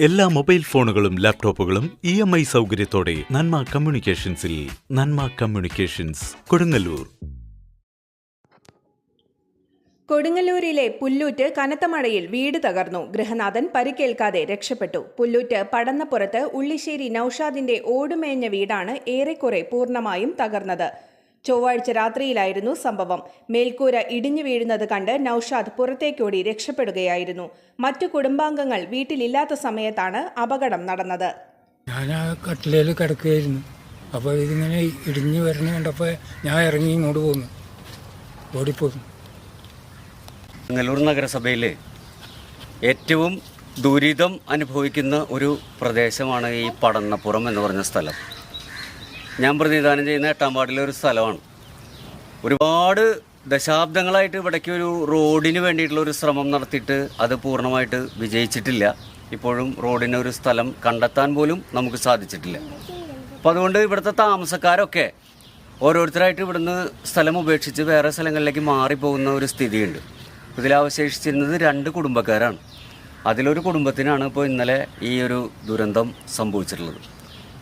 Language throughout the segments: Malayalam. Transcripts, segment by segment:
എല്ലാ മൊബൈൽ ഫോണുകളും ലാപ്ടോപ്പുകളും ഇ എം ഐ സൗകര്യത്തോടെ നന്മ കമ്മ്യൂണിക്കേഷൻസിൽ നന്മ കമ്മ്യൂണിക്കേഷൻസ് കൊടുങ്ങല്ലൂർ. കൊടുങ്ങല്ലൂരിലെ പുല്ലൂറ്റ് കനത്ത മഴയിൽ വീട് തകർന്നു. ഗൃഹനാഥൻ പരിക്കേൽക്കാതെ രക്ഷപ്പെട്ടു. പുല്ലൂറ്റ് പടന്നപ്പുറത്ത് ഉള്ളിശ്ശേരി നൌഷാദിന്റെ ഓടുമേഞ്ഞ വീടാണ് ഏറെക്കുറെ പൂർണമായും തകർന്നത്. ചൊവ്വാഴ്ച രാത്രിയിലായിരുന്നു സംഭവം. മേൽക്കൂര ഇടിഞ്ഞു വീഴുന്നത് കണ്ട് നൌഷാദ് പുറത്തേക്കോടി രക്ഷപ്പെടുകയായിരുന്നു. മറ്റു കുടുംബാംഗങ്ങൾ വീട്ടിലില്ലാത്ത സമയത്താണ് അപകടം നടന്നത്. ഞാൻ ആ കട്ടിലേൽ കിടക്കുകയായിരുന്നു. അപ്പോൾ ഇതിങ്ങനെ ഇടിഞ്ഞു വരണ കണ്ടപ്പോൾ ഞാൻ ഇറങ്ങി ഇങ്ങോട്ട് പോന്നു. ഓടിപ്പോന്നു. ബംഗലൂർ നഗരസഭയിൽ ഏറ്റവും ദുരിതം അനുഭവിക്കുന്ന ഒരു പ്രദേശമാണ് ഈ പടന്നപ്പുറം എന്ന് പറഞ്ഞ സ്ഥലം. ഞാൻ പ്രതിനിധാനം ചെയ്യുന്ന എട്ടാം ഒരു സ്ഥലമാണ്. ഒരുപാട് ദശാബ്ദങ്ങളായിട്ട് ഇവിടേക്ക് ഒരു റോഡിന് വേണ്ടിയിട്ടുള്ള ഒരു ശ്രമം നടത്തിയിട്ട് അത് പൂർണമായിട്ട് വിജയിച്ചിട്ടില്ല. ഇപ്പോഴും റോഡിന് ഒരു സ്ഥലം കണ്ടെത്താൻ പോലും നമുക്ക് സാധിച്ചിട്ടില്ല. അപ്പോൾ അതുകൊണ്ട് ഇവിടുത്തെ താമസക്കാരൊക്കെ ഓരോരുത്തരായിട്ട് ഇവിടുന്ന് സ്ഥലം ഉപേക്ഷിച്ച് വേറെ സ്ഥലങ്ങളിലേക്ക് മാറിപ്പോകുന്ന ഒരു സ്ഥിതിയുണ്ട്. ഇതിലവശേഷിച്ചിരുന്നത് രണ്ട് കുടുംബക്കാരാണ്. അതിലൊരു കുടുംബത്തിനാണ് ഇപ്പോൾ ഇന്നലെ ഈ ഒരു ദുരന്തം സംഭവിച്ചിട്ടുള്ളത്.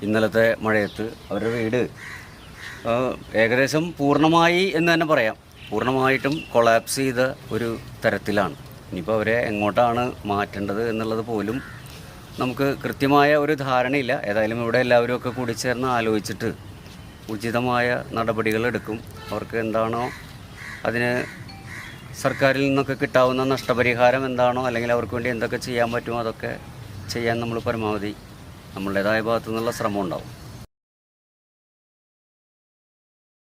ഇന്നലത്തെ മഴയത്ത് അവരുടെ വീട് ഏകദേശം പൂർണമായി എന്ന് തന്നെ പറയാം. പൂർണമായിട്ടും കൊളാപ്സ് ചെയ്ത ഒരു തരത്തിലാണ്. ഇനിയിപ്പോൾ അവരെ എങ്ങോട്ടാണ് മാറ്റേണ്ടത് എന്നുള്ളത് പോലും നമുക്ക് കൃത്യമായ ഒരു ധാരണയില്ല. ഏതായാലും ഇവിടെ എല്ലാവരും ഒക്കെ കൂടി ചേർന്ന് ആലോചിച്ചിട്ട് ഉചിതമായ നടപടികൾ എടുക്കും. അവർക്ക് എന്താണോ അതിന് സർക്കാരിൽ നിന്നൊക്കെ കിട്ടാവുന്ന നഷ്ടപരിഹാരം എന്താണോ അല്ലെങ്കിൽ അവർക്ക് വേണ്ടി എന്തൊക്കെ ചെയ്യാൻ പറ്റുമോ അതൊക്കെ ചെയ്യാൻ നമ്മൾ പരമാവധി നമ്മളുടേതായ ഭാഗത്തു നിന്നുള്ള ശ്രമം ഉണ്ടാവും.